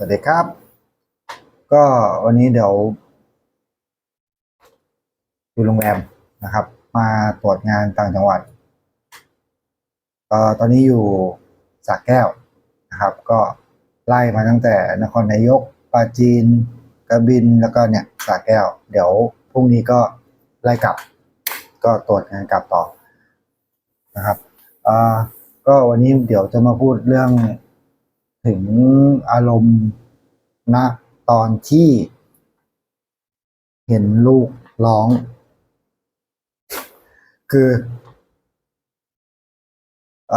สวัสดีครับ ก็วันนี้เดี๋ยวอยู่โรงแรมนะครับ มาตรวจงานต่างจังหวัดเอ่อตอนนี้อยู่สระแก้วนะครับ ก็ไล่มาตั้งแต่นครนายกปราจีนกระบินแล้วก็เนี่ยสระแก้ว เดี๋ยวพรุ่งนี้ก็ไล่กลับ ก็ตรวจงานกลับต่อนะครับเอ่อก็วันนี้เดี๋ยวจะมาพูดเรื่อง ถึงอารมณ์ณตอนที่เห็นลูกร้อง คืออ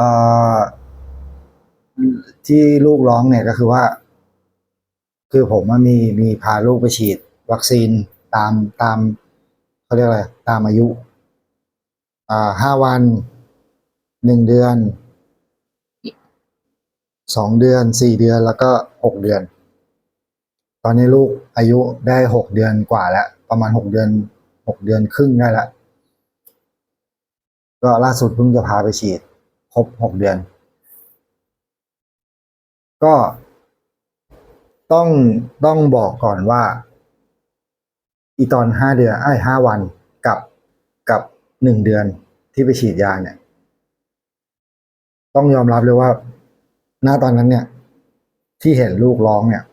ที่ลูกร้องเนี่ยก็คือว่า คือผมมีมีพาลูกไปฉีด วัคซีนตามตามเขาเรียกอะไรตามอายุอ่าห้าวันหนึ่งเดือน สองเดือนสี่เดือนแล้วก็หกเดือน ตอนนี้ลูกอายุได้หกเดือนกว่าแล้ว ประมาณหกเดือนหกเดือนครึ่งได้ล้วก็ล่าสุดเพิ่งจะพาไปฉีดครบหกเดือน ก็ต้องต้องบอกก่อนว่า อีตอนห้าเดือนไอ้ห้าวันกับกับหนึ่งเดือนที่ไปฉีดยาเนี่ย ต้องยอมรับเลยว่า ณตอนนั้นเนี่ย ที่เห็นลูกร้องเนี่ย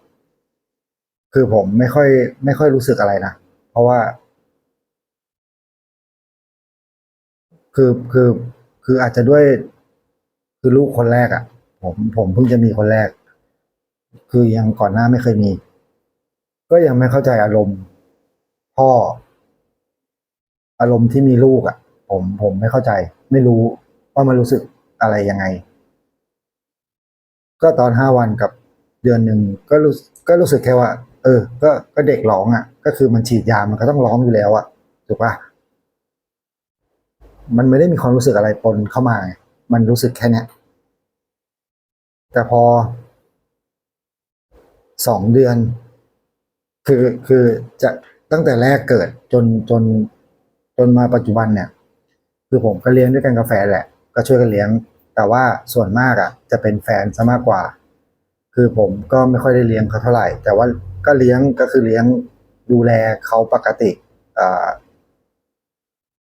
คือผมไม่ค่อย ไม่ค่อยรู้สึกอะไรนะ เพราะว่า คือคือคืออาจจะด้วย คือลูกคนแรกอะ่ะ ผมผมเพิ่งจะมีคนแรก คือยังก่อนหน้าไม่เคยมี ก็ยังไม่เข้าใจอารมณ์ พ่อ อารมณ์ที่มีลูกอะ่ะ ผมผมไม่เข้าใจ ไม่รู้ว่ามันรู้สึกอะไรยังไง ก็ตอนห้าวันกับเดือนหนึ่งก็รู้ก็รู้สึกแค่ว่า เออ ก็ก็เด็กร้องอะ ก็คือมันฉีดยามันก็ต้องร้องอยู่แล้วอะถูกปะมันไม่ได้มีความรู้สึกอะไรปนเข้ามาไงมันรู้สึกแค่เนี้ยแต่พอสองเดือน คือคือจะตั้งแต่แรกเกิดจนจนจนมาปัจจุบันเนี่ย คือผมก็เลี้ยงด้วยกันกาแฟแหละ ก็ช่วยกันเลี้ยง แต่ว่าส่วนมากอะ จะเป็นแฟนซะมากกว่า คือผมก็ไม่ค่อยได้เลี้ยงเขาเท่าไหร่ แต่ว่าก็เลี้ยงก็คือเลี้ยงดูแลเขาปกติ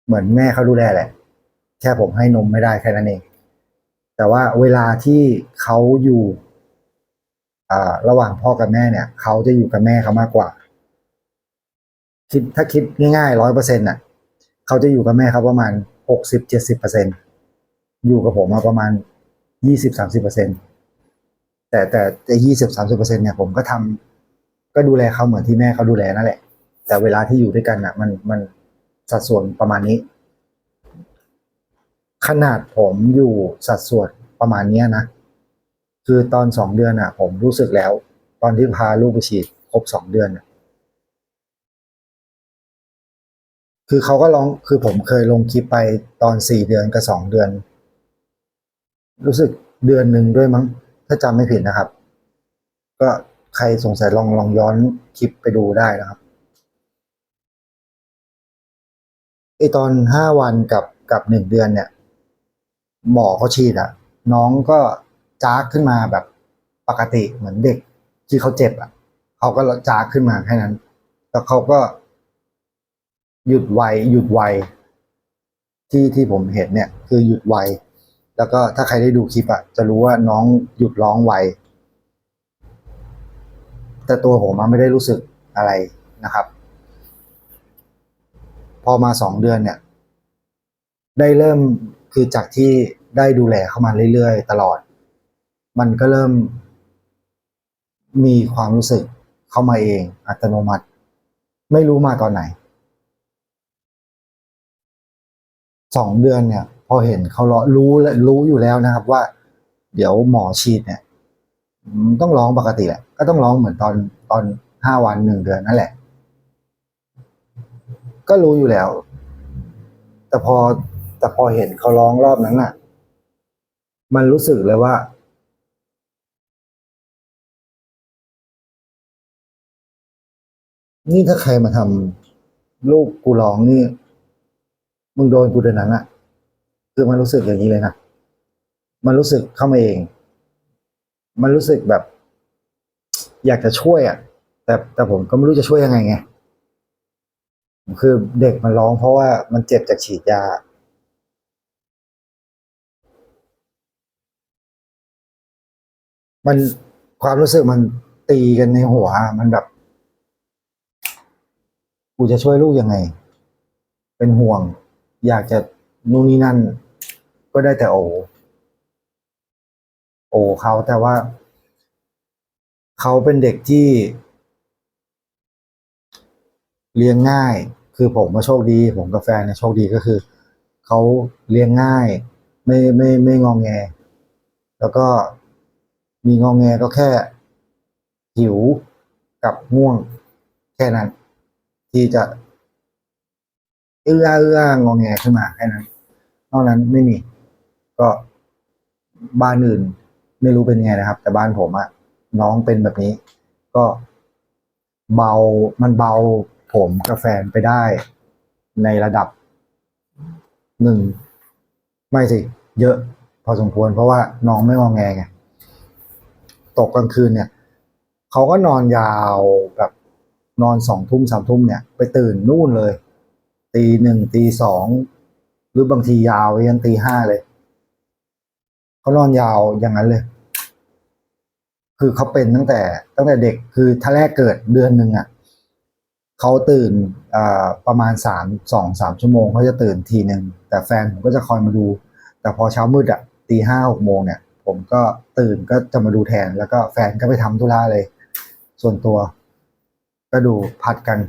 เหมือนแม่เขาดูแลแหละ แค่ผมให้นมไม่ได้แค่นั้นเอง แต่ว่าเวลาที่เขาอยู่ระหว่างพ่อกับแม่เนี่ยเขาจะอยู่กับแม่เขามากกว่า คิดถ้าคิดง่ายๆร้อยเปอร์เซ็นต์น่ะ เขาจะอยู่กับแม่เขาประมาณหกสิบเจ็ดสิบเปอร์เซ็นต์ อยู่กับผมมาประมาณยี่สิบสามสิบเปอร์เซ็นแต่แต่แต่ยี่สิบสามสิบเปอร์เซ็นเนี่ยผมก็ทำก็ดูแลเขาเหมือนที่แม่เขาดูแลนั่นแหละ แต่เวลาที่อยู่ด้วยกันอะ มันมันสัดส่วนประมาณนี้ ขนาดผมอยู่สัดส่วนประมาณเนี้ยนะคือตอนสองเดือนอะ ผมรู้สึกแล้ว ตอนที่พาลูกไปฉีดครบสองเดือนคือเขาก็ร้องคือผมเคยลงคลิปไปตอนสี่เดือนกับสองเดือน รู้สึกเดือนหนึ่งด้วยมั้ง ถ้าจำไม่ผิดนะครับ ก็ใครสงสัยลองลองย้อนคลิปไปดูได้นะครับไอตอนห้าวันกับกับหนึ่งเดือนเนี่ย หมอเขาฉีดอะน้องก็จ้ากขึ้นมาแบบปกติเหมือนเด็กที่เขาเจ็บอะเขาก็จ้ากขึ้นมาแค่นั้น แล้วเขาก็ หยุดไวหยุดไวที่ที่ผมเห็นเนี่ย คือหยุดไว แล้วก็ถ้าใครได้ดูคลิปอะจะรู้ว่าน้องหยุดร้องไวแต่ตัวผมอะไม่ได้รู้สึกอะไรนะครับ พอมาสองเดือนเนี่ย ได้เริ่มคือจากที่ได้ดูแลเข้ามาเรื่อยๆ ตลอด มันก็เริ่ม มีความรู้สึกเข้ามาเอง อัตโนมัติ ไม่รู้มาตอนไหนสองเดือนเนี่ย อเห็นเขาร้องรู้และรู้อยู่แล้วนะครับว่า เดี๋ยวหมอฉีดเนี่ยต้องร้องปกติแหละ ก็ต้องร้องเหมือนตอนตอนห้าวันหนึ่งเดือนนั่นแหละ ก็รู้อยู่แล้ว แต่พอแต่พอเห็นเขาร้องรอบนั้นน่ะ มันรู้สึกเลยว่านี่ถ้าใครมาทำลูกกูร้องนี่ มึงโดนกูเดือนนั้นอะ คือมันรู้สึกอย่างนี้เลยนะมันรู้สึกเข้ามาเอง มันรู้สึกแบบ อยากจะช่วยอะ แต่แต่ผมก็ไม่รู้จะช่วยยังไงไงคือเด็กมันร้องเพราะว่ามันเจ็บจากฉีดยามันความรู้สึกมันตีกันในหัว มันแบบ กูจะช่วยลูกยังไง เป็นห่วง อยากจะ นู่นนี่นั่น ก็ได้แต่โอ โอเขาแต่ว่า เขาเป็นเด็กที่ เลี้ยงง่าย คือผมมาโชคดี ผมกับแฟนเนี่ยโชคดีก็คือ เขาเลี้ยงง่าย ไม่ไม่ไม่งองแง แล้วก็มีงองแงก็แค่ หิวกับง่วง แค่นั้น ที่จะเอื้อเอื้ององแงขึ้นมาแค่นั้น นอกนั้นไม่มี ก็บ้านอื่นไม่รู้เป็นไงนะครับ แต่บ้านผมอะน้องเป็นแบบนี้ ก็เบามันเบาผมกับแฟนไปได้ในระดับหนึ่งไม่สิ เยอะพอสมควร เพราะว่าน้องไม่งองแงไงตกกลางคืนเนี่ยเขาก็นอนยาวแบบนอนสองทุ่มสามทุ่มเนี่ย ไปตื่นนู่นเลย ตีหนึ่งตีสอง หรือบางทียาวยันตีห้าเลยเขานอนยาวอย่างนั้นเลย คือเขาเป็นตั้งแต่ ตั้งแต่เด็กคือถ้าแรกเกิดเดือนหนึ่งอะเขาตื่นอประมาณสามสองสามชั่วโมงเขาจะตื่นทีหนึ่งแต่แฟนผมก็จะคอยมาดู แต่พอเช้ามืดอะตีห้าหกโมงเนี่ย ผมก็ตื่นก็จะมาดูแทน แล้วก็แฟนก็ไปทำธุระเลย ส่วนตัว ก็ดูพัดกัน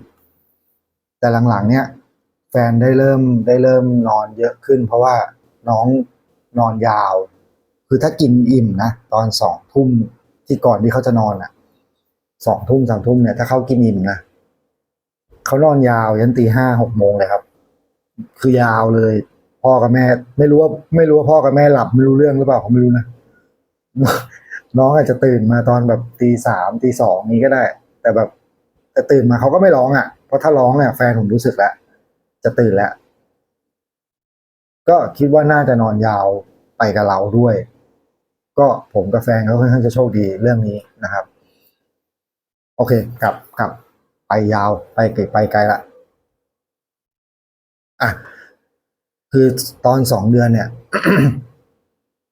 แต่หลังๆ เนี่ย แฟนได้เริ่มได้เริ่มนอนเยอะขึ้น เพราะว่าน้องนอนยาว คือถ้ากินอิ่มนะตอนสองทุ่มที่ก่อนที่เขาจะนอนอะสองทุ่มสามทุ่มเนี่ยถ้าเขากินอิ่มนะเขานอนยาวยันตีห้าหกโมงเลยครับ คือยาวเลย พ่อกับแม่ ไม่รู้ว่าไม่รู้ว่าพ่อกับแม่หลับไม่รู้เรื่องหรือเปล่าผมไม่รู้นะน้องอาจจะตื่นมาตอนแบบตีสามตีสองนี้ก็ได้ แต่แบบ แต่ตื่นมาเขาก็ไม่ร้องอะเพราะถ้าร้องเนี่ยแฟนผมรู้สึกแล้ว จะตื่นแล้ว ก็คิดว่าน่าจะนอนยาวไปกับเราด้วย ก็ผมกับแฟนก็ค่อนข้างจะโชคดีเรื่องนี้นะครับ โอเคกลับกลับไปยาวไปไกลไปไกลละอะคือตอนสองเดือนเนี่ย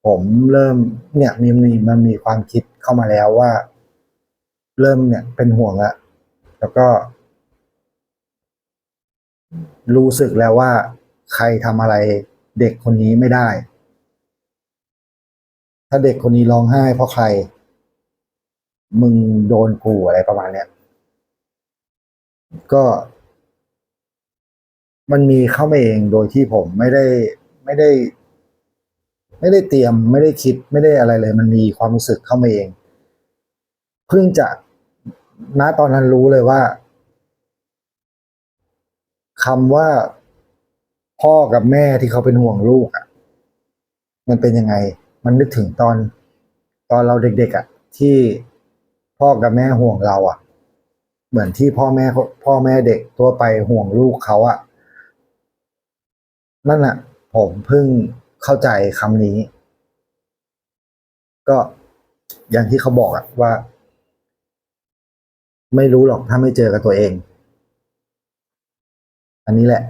ผมเริ่มเนี่ยมีมีมันมีความคิดเข้ามาแล้วว่า เริ่มเนี่ยเป็นห่วงล้วแล้วก็ รู้สึกแล้วว่า ใครทำอะไรเด็กคนนี้ไม่ได้ ถ้าเด็กคนนี้ร้องไห้เพราะใคร มึงโดนกูอะไรประมาณเนี้ยก็ มันมีเข้ามาเองโดยที่ผมไม่ได้ไม่ได้ ไม่ได้เตรียมไม่ได้คิดไม่ได้อะไรเลย มันมีความรู้สึกเข้ามาเอง เพิ่งจะณตอนนั้นรู้เลยว่า คำว่าพ่อกับแม่ที่เขาเป็นห่วงลูกอะ มันเป็นยังไง มันนึกถึงตอน ตอนเราเด็กๆอะ ที่พ่อกับแม่ห่วงเราอะ เหมือนที่พ่อแม่พ่อแม่เด็กตัวไปห่วงลูกเขาอะ นั่นแหละผมเพิ่งเข้าใจคำนี้ ก็อย่างที่เขาบอกอะว่า ไม่รู้หรอกถ้าไม่เจอกับตัวเอง อันนี้แหละ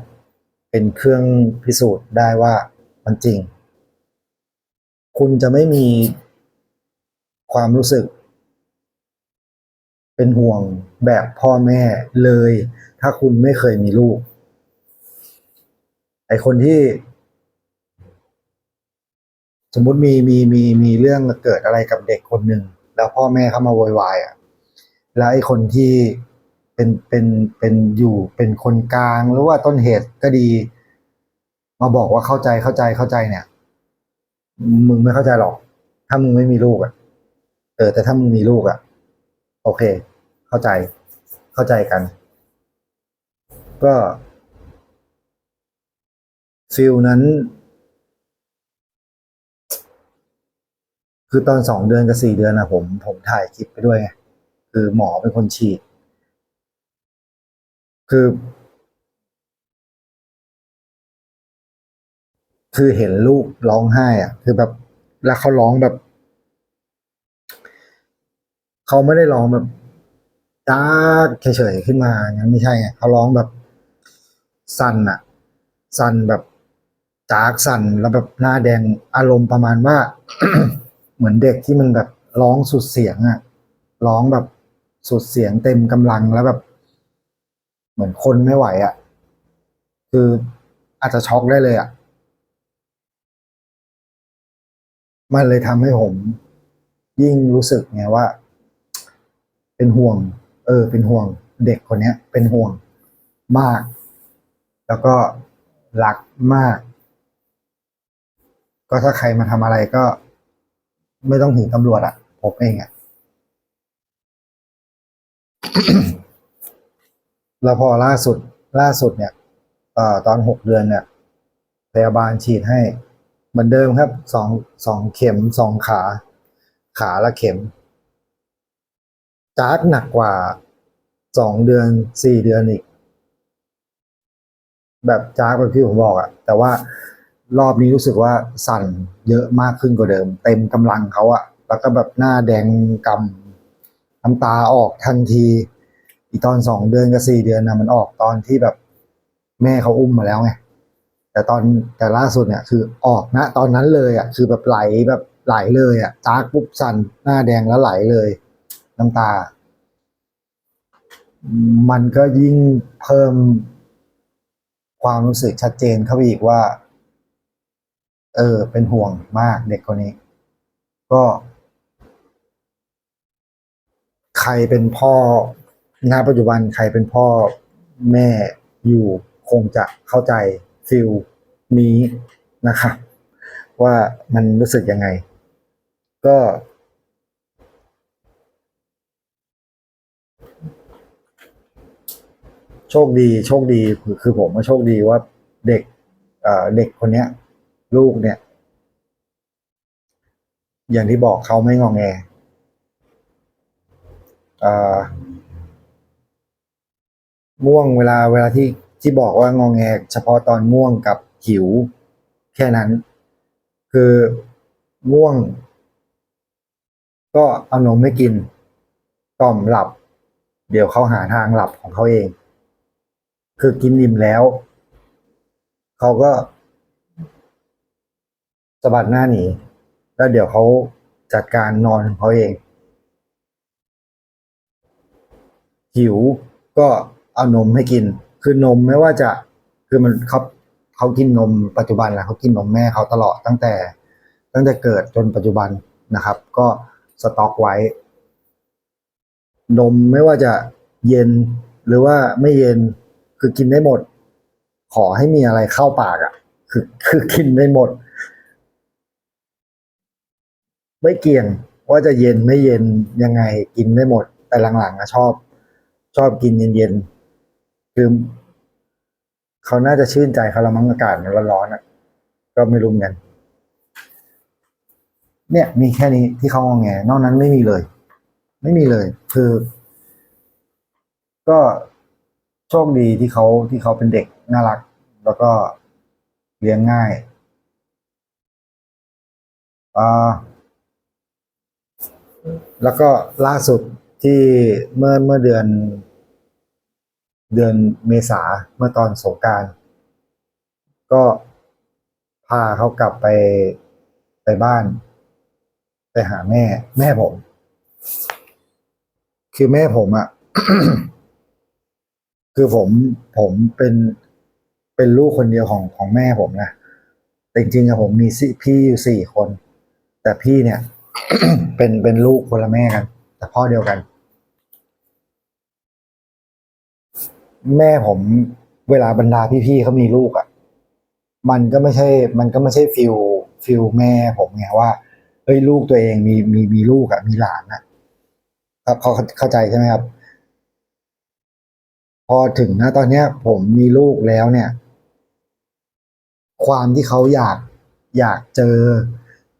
เป็นเครื่องพิสูจน์ได้ว่ามันจริง คุณจะไม่มีความรู้สึก เป็นห่วงแบบพ่อแม่เลย ถ้าคุณไม่เคยมีลูก ไอคนที่ สมมติมีมีมีมีเรื่องเกิดอะไรกับเด็กคนหนึ่งแล้วพ่อแม่เข้ามาโวยวายอะ แล้วไอคนที่ เป็นเป็นเป็นอยู่เป็นคนกลางหรือว่าต้นเหตุก็ดี มาบอกว่าเข้าใจเข้าใจเข้าใจเนี่ย มึงไม่เข้าใจหรอก ถ้ามึงไม่มีลูกอะ เออ แต่ถ้ามึงมีลูกอะ โอเค เข้าใจเข้าใจกัน ก็ฟิลนั้น คือตอนสองเดือนกับสี่เดือนนะผม ผมถ่ายคลิปไปด้วยไงคือหมอเป็นคนฉีด คือ คือเห็นลูกร้องไห้อะ คือแบบ แล้วเขาร้องแบบ เขาไม่ได้ร้องแบบจ้าเฉยๆขึ้นมางั้นไม่ใช่ไงเขาร้องแบบสั่นอะสั่นแบบจากสั่นแล้วแบบหน้าแดงอารมณ์ประมาณว่า เหมือนเด็กที่มันแบบร้องสุดเสียงอะร้องแบบสุดเสียงเต็มกำลังแล้วแบบ มือนคนไม่ไหวอะคืออาจจะช็อกได้เลยอะมันเลยทำให้ผม ยิ่งรู้สึกไงว่า เป็นห่วง เออ เป็นห่วง เด็กคนเนี้ยเป็นห่วงมาก แล้วก็รักมาก ก็ถ้าใครมาทำอะไรก็ ไม่ต้องถึงตำรวจอะผมเองอะ แล้วพอล่าสุดล่าสุดเนี่ยเอ่อตอนหกเดือนเนี่ยพยาบาลฉีดให้เหมือนเดิมครับสองสองเข็มสองขา ขาละเข็มจากหนักกว่าสองเดือนสี่เดือนอีก แบบจากแบบที่ผมบอกอะแต่ว่ารอบนี้รู้สึกว่าสั่นเยอะมากขึ้นกว่าเดิม เต็มกำลังเขาอะแล้วก็แบบหน้าแดงกำน้ำตาออกทันที อีตอนสองเดือนกับสี่เดือนนะมันออกตอนที่แบบแม่เขาอุ้มมาแล้วไงแต่ตอนแต่ล่าสุดเนี่ยคือออกนะ ตอนนั้นเลยอะคือแบบไหลแบบไหลเลยอะจากปุ๊บสั่นหน้าแดงแล้วไหลเลย น้ำตา มันก็ยิ่งเพิ่มความรู้สึกชัดเจนเข้าไปอีกว่า เออ เป็นห่วงมากเด็กคนนี้ ก็ ใครเป็นพ่อ ณปัจจุบันใครเป็นพ่อแม่อยู่คงจะเข้าใจฟิลนี้นะครับว่ามันรู้สึกยังไง ก็ โชคดีโชคดีคือคือผมว่าโชคดีว่าเด็กเด็กคนเนี้ย ลูกเนี่ย อย่างที่บอกเขาไม่งองแงอ่อ ง่วงเวลาเวลาที่ที่บอกว่างองแงเฉพาะตอนง่วงกับหิว แค่นั้น คือง่วง ก็เอานมไม่กินกล่อมหลับ เดี๋ยวเขาหาทางหลับของเขาเอง คือกินอิ่มแล้วเขาก็สะบัดหน้าหนีแล้วเดี๋ยวเขาจัดการนอนของเขาเองหิวก็ เอานมให้กิน คือนมไม่ว่าจะคือมันเขาเขากินนมปัจจุบันแหละเขากินนมแม่เขาตลอดตั้งแต่ ตั้งแต่เกิดจนปัจจุบันนะครับ ก็สต็อกไว้ นมไม่ว่าจะเย็นหรือว่าไม่เย็นคือกินได้หมด ขอให้มีอะไรเข้าปากอะ่ะ คือคือกินได้หมด ไม่เกี่ยงว่าจะเย็นไม่เย็นยังไงกินได้หมด แต่หลังๆอะชอบ ชอบกินเย็นๆ คือเขาน่าจะชื่นใจเขาละมั้งอากาศมันร้อนๆอะ ก็ไม่รู้เหมือนกันเนี่ย มีแค่นี้ที่เขางองแงนอกนั้นไม่มีเลย ไม่มีเลย คือ ก็โชคดีที่เขาที่เขาเป็นเด็กน่ารัก แล้วก็เลี้ยงง่ายอ่าแล้วก็ล่าสุดที่เมื่อเมื่อเดือน เดือนเมษาเมื่อตอนสงการก็พาเขากลับไปไปบ้าน ไปหาแม่ แม่ผม คือแม่ผมอะ่ะ คือผมผมเป็นเป็นลูกคนเดียวของของแม่ผมนะแต่จริงๆอะผมมีพี่อยู่สี่คน แต่พี่เนี่ย เป็นเป็นลูกคนละแม่กัน แต่พ่อเดียวกัน แม่ผมเวลาบรรดาพี่ๆเขามีลูกอะ่ะ มันก็ไม่ใช่ มันก็ไม่ใช่ฟิลฟิลแม่ผมไงว่าเฮ้ยลูกตัวเองมีมีมีลูกอะ่ะ มีหลานอะครับเขาเข้าใจใช่ไหมครับ พอถึงนะตอนเนี้ย ผมมีลูกแล้วเนี่ย ความที่เขาอยากอยากเจอ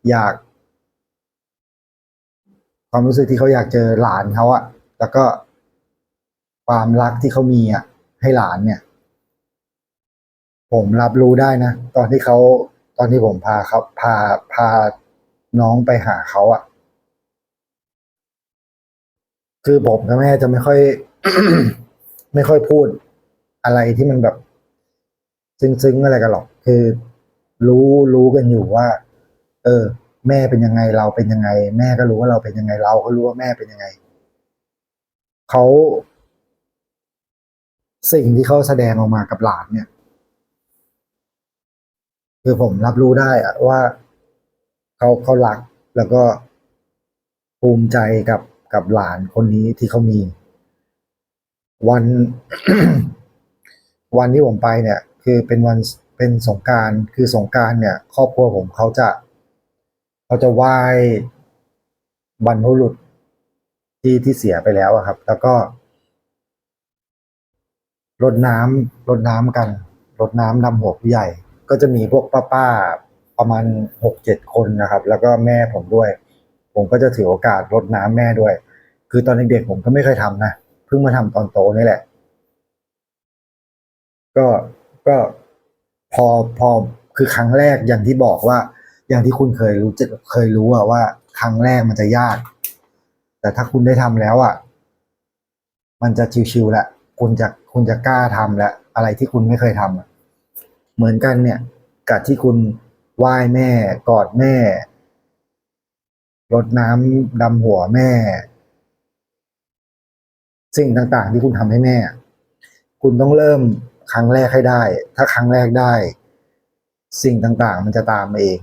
อยาก ความรู้สึกที่เขาอยากเจอหลานเขาอะแล้วก็ความรักที่เขามีอะ ให้หลานเนี่ย ผมรับรู้ได้นะ ตอนที่เขาตอนที่ผมพาเขาพาพาน้องไปหาเขาอะคือผมกับแม่จะไม่ค่อย ไม่ค่อยพูดอะไรที่มันแบบ ซึ้งๆอะไรกันหรอก คือ รู้รู้กันอยู่ว่า เออ แม่เป็นยังไงเราเป็นยังไง แม่ก็รู้ว่าเราเป็นยังไงเราก็รู้ว่าแม่เป็นยังไงเขา สิ่งที่เขาแสดงออกมากับหลานเนี่ย คือผมรับรู้ได้อะว่าเขาเขารักแล้วก็ภูมิใจกับกับหลานคนนี้ที่เขามี วัน วันที่ผมไปเนี่ย คือเป็นวันเป็นสงการคือสงการเนี่ย ครอบครัวผมเขาจะเขาจะไหว้บรรพบุรุษที่ที่เสียไปแล้วครับ แล้วก็ รดน้ำรดน้ำกันรดน้ำดำหัวผู้ใหญ่ ก็จะมีพวกป้าๆประมาณหกเจ็ดคนนะครับ แล้วก็แม่ผมด้วย ผมก็จะถือโอกาสรดน้ำแม่ด้วย คือตอนเด็กๆผมก็ไม่เคยทำนะเพิ่งมาทำตอนโตนี่แหละ ก็ก็พอพอคือครั้งแรกอย่างที่บอกว่า อย่างที่คุณเคยรู้จะเคยรู้อะว่า ครั้งแรกมันจะยาก แต่ถ้าคุณได้ทำแล้วอะมันจะชิวๆแหล้วคุณจะ คุณจะกล้าทำแล้วอะไรที่คุณไม่เคยทำอะเหมือนกันเนี่ยกับที่คุณไหว้แม่กอดแม่รดน้ำดำหัวแม่ สิ่งต่างๆ ที่คุณทำให้แม่ คุณต้องเริ่มครั้งแรกให้ได้ ถ้าครั้งแรกได้ สิ่งต่างๆ มันจะตามมาเอง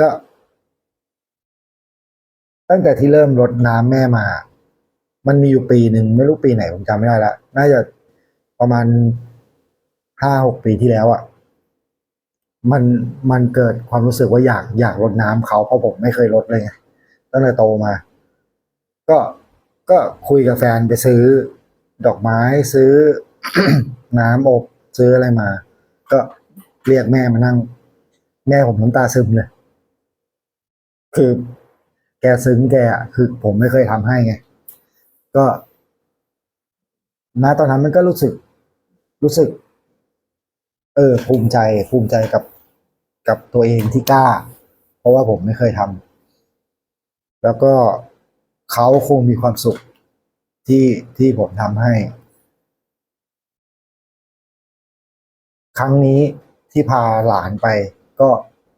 ก็ ตั้งแต่ที่เริ่มรดน้ำแม่มา มันมีอยู่ปีหนึ่งไม่รู้ปีไหนผมจำไม่ได้ละน่าจะประมาณห้าหกปีที่แล้วอะ่ะ มันมันเกิดความรู้สึกว่าอยากอยากรดน้ำเขาเพราะผมไม่เคยรดเลยไงตั้งแต่โตมา ก็ก็คุยกับแฟนไปซื้อดอกไม้ซื้อน้ำอบซื้ออะไรมา ก็เรียกแม่มานั่ง แม่ผมน้ำตาซึมเลย คือแกซึ้งแกคือผมไม่เคยทำให้ไง ก็ณตอนนั้นมันก็รู้สึก รู้สึก เออ ภูมิใจ ภูมิใจกับกับตัวเองที่กล้า เพราะว่าผมไม่เคยทำแล้วก็เขาคงมีความสุขที่ที่ผมทำให้ ครั้งนี้ที่พาหลานไป ก็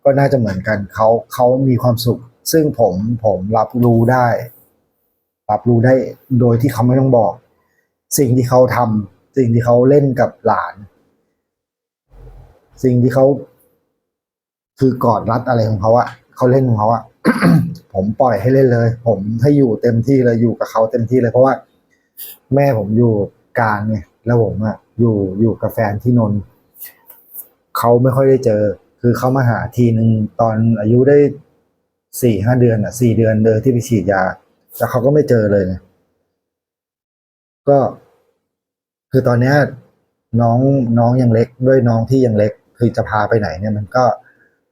ก็น่าจะเหมือนกันเขาเขามีความสุข ซึ่งผมผมรับรู้ได้ รับรู้ได้โดยที่เขาไม่ต้องบอก สิ่งที่เขาทำสิ่งที่เขาเล่นกับหลาน สิ่งที่เขาคือกอดรัดอะไรของเขาอะเขาเล่นของเขาอะผมปล่อยให้เล่นเลย ผมให้อยู่เต็มที่เลยอยู่กับเขาเต็มที่เลยเพราะว่าแม่ผมอยู่การไงแล้วผมอะอยู่อยู่กับแฟนที่นนท์เขาไม่ค่อยได้เจอ คือเขามาหาทีหนึ่งตอนอายุได้สี่ห้าเดือนอะสี่เดือนเดินที่ไปฉีดยา แล้วเขาก็ไม่เจอเลยก็ คือตอนนี้น้องน้องยังเล็ก ด้วยน้องที่ยังเล็ก คือจะพาไปไหนเนี่ยมันก็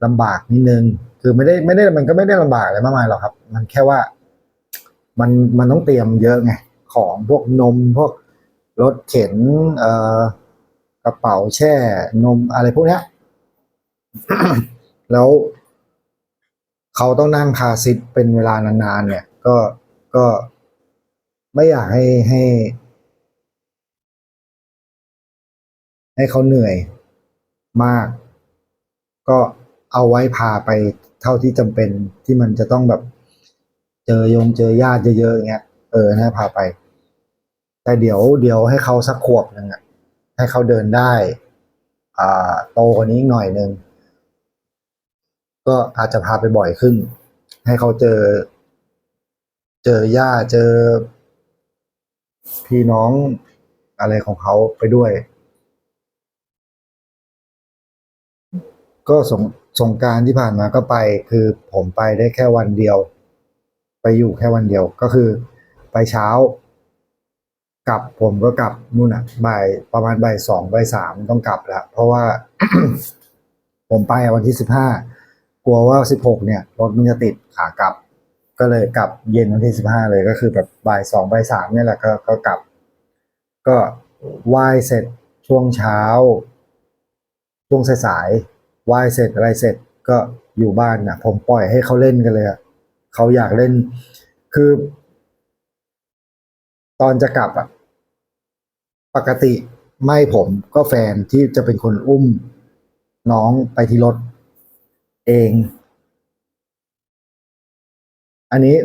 ลำบากนิดนึง คือไม่ได้ไม่ได้มันก็ไม่ได้ลำบากอะไรมากมายหรอกครับ มันแค่ว่า มันมันต้องเตรียมเยอะไงของพวกนมพวกรถเข็นเอ่อกระเป๋าแช่นมอะไรพวกเนี้ยแล้ว เขาต้องนั่งคาซิทเป็นเวลานานๆเนี่ย ก็ ก็ไม่อยากให้ให้ ให้เขาเหนื่อยมาก ก็เอาไว้พาไปเท่าที่จำเป็นที่มันจะต้องแบบเจอยงเจอญาติเยอะๆอย่างเงี้ยเออนะพาไป แต่เดี๋ยวเดี๋ยวให้เขาสักขวบหนึ่งอะให้เขาเดินได้ อ่า โตกว่านี้อีกหน่อยหนึ่งก็อาจจะพาไปบ่อยขึ้น ให้เขาเจอ เจอย่าเจอ พี่น้องอะไรของเขาไปด้วย ก็สงสงการที่ผ่านมาก็ไป คือผมไปได้แค่วันเดียว ไปอยู่แค่วันเดียวก็คือ ไปเช้ากลับผมก็กลับนู่นอะบ่ายประมาณบ่ายสองบ่ายสามต้องกลับแล้ว เพราะว่า ผมไปวันที่สิบห้ากลัวว่าสิบหกเนี่ยรถมันจะติดขากลับ ก็เลยกลับเย็นวันที่สิบห้าเลยก็คือแบบบ่ายสองบ่ายสามเนี่ยแหละก็ก็กลับ ก็ไหว้เสร็จช่วงเช้า ช่วงสายๆไหว้เสร็จอะไรเสร็จก็อยู่บ้านนะผมปล่อยให้เขาเล่นกันเลยอะเขาอยากเล่น คือ ตอนจะกลับอะปกติไม่ผมก็แฟนที่จะเป็นคนอุ้ม น้องไปที่รถเอง อันนี้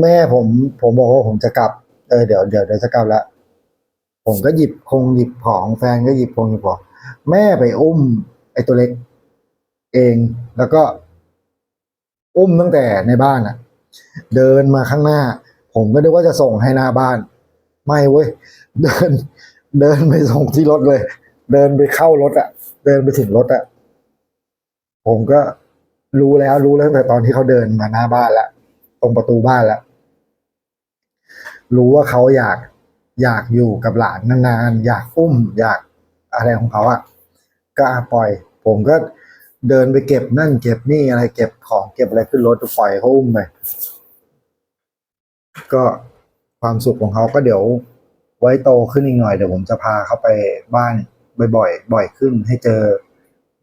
แม่ผม ผมบอกว่าผมจะกลับ เออเดี๋ยวเดี๋ยวเดี๋ยวจะกลับล้วผมก็หยิบคงหยิบของแฟนก็หยิบคงหยิบของแม่ไปอุ้ม ไอ้ตัวเล็ก เองแล้วก็ อุ้มตั้งแต่ในบ้านอะเดินมาข้างหน้า ผมก็นึกว่าจะส่งให้หน้าบ้าน ไม่เว้ยเดิน เดินไปส่งที่รถเลย เดินไปเข้ารถอะเดินไปถึงรถอะผมก็ รู้แล้วรู้แล้วตั้งแต่ตอนที่เขาเดินมาหน้าบ้านแล้วตรงประตูบ้านแล้วรู้ว่าเขาอยากอยากอยู่กับหลานนานๆอยากอุ้ม อยากอะไรของเขาอะก็ปล่อย ผมก็เดินไปเก็บนั่น เก็บนี่อะไรเก็บของเก็บอะไรขึ้นรถปล่อยเขาอุ้มไปก็ความสุขของเขาก็เดี๋ยว ไว้โตขึ้นอีกหน่อยเดี๋ยวผมจะพาเขาไปบ้านบ่อยๆบ่อยขึ้นให้เจอ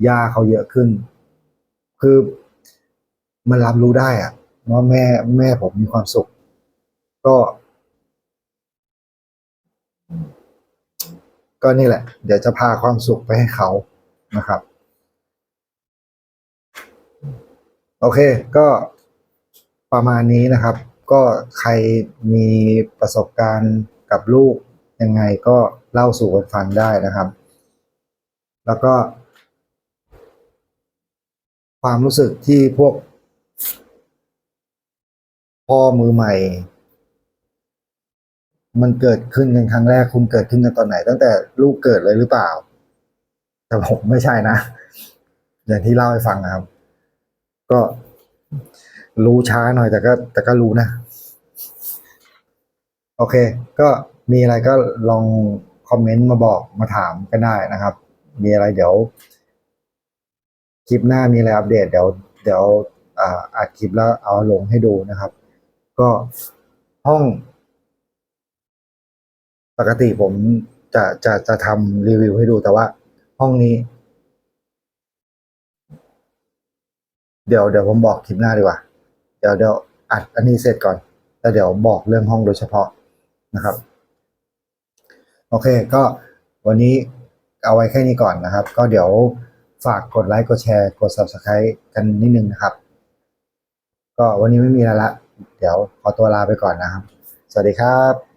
ย่าเขาเยอะขึ้น คือ มันรับรู้ได้อะว่าแม่แม่ผมมีความสุข ก็ ก็นี่แหละ เดี๋ยวจะพาความสุขไปให้เขานะครับ โอเค ก็ประมาณนี้นะครับ ก็ใครมีประสบการณ์กับลูกยังไงก็เล่าสู่กันฟังได้นะครับ แล้วก็ ความรู้สึกที่พวก พ่อมือใหม่ มันเกิดขึ้นกันครั้งแรกคุณเกิดขึ้นกันตอนไหน ตั้งแต่ลูกเกิดเลยหรือเปล่า แต่ผมไม่ใช่นะ อย่างที่เล่าให้ฟังนะครับ ก็รู้ช้าหน่อยแต่ก็ แต่ก็รู้นะ โอเค ก็มีอะไรก็ลองคอมเมนต์มาบอกมาถามกันได้นะครับ มีอะไรเดี๋ยวคลิปหน้ามีอะไรอัปเดตเดี๋ยวเดี๋ยวอ่าอัดคลิปแล้วเอาลงให้ดูนะครับ ก็ห้องปกติผมจะจะจะทำรีวิวให้ดูแต่ว่า ห้องนี้ เดี๋ยวเดี๋ยวผมบอกคลิปหน้าดีกว่า เดี๋ยวเดี๋ยวอัดอันนี้เสร็จก่อนแล้วเดี๋ยวบอกเรื่องห้องโดยเฉพาะนะครับ โอเคก็วันนี้เอาไว้แค่นี้ก่อนนะครับ ก็เดี๋ยวฝากกดไลค์กดแชร์กด subscribe กันนิดนึงนะครับ ก็วันนี้ไม่มีอะไรละ เดี๋ยวขอตัวลาไปก่อนนะครับ สวัสดีครับ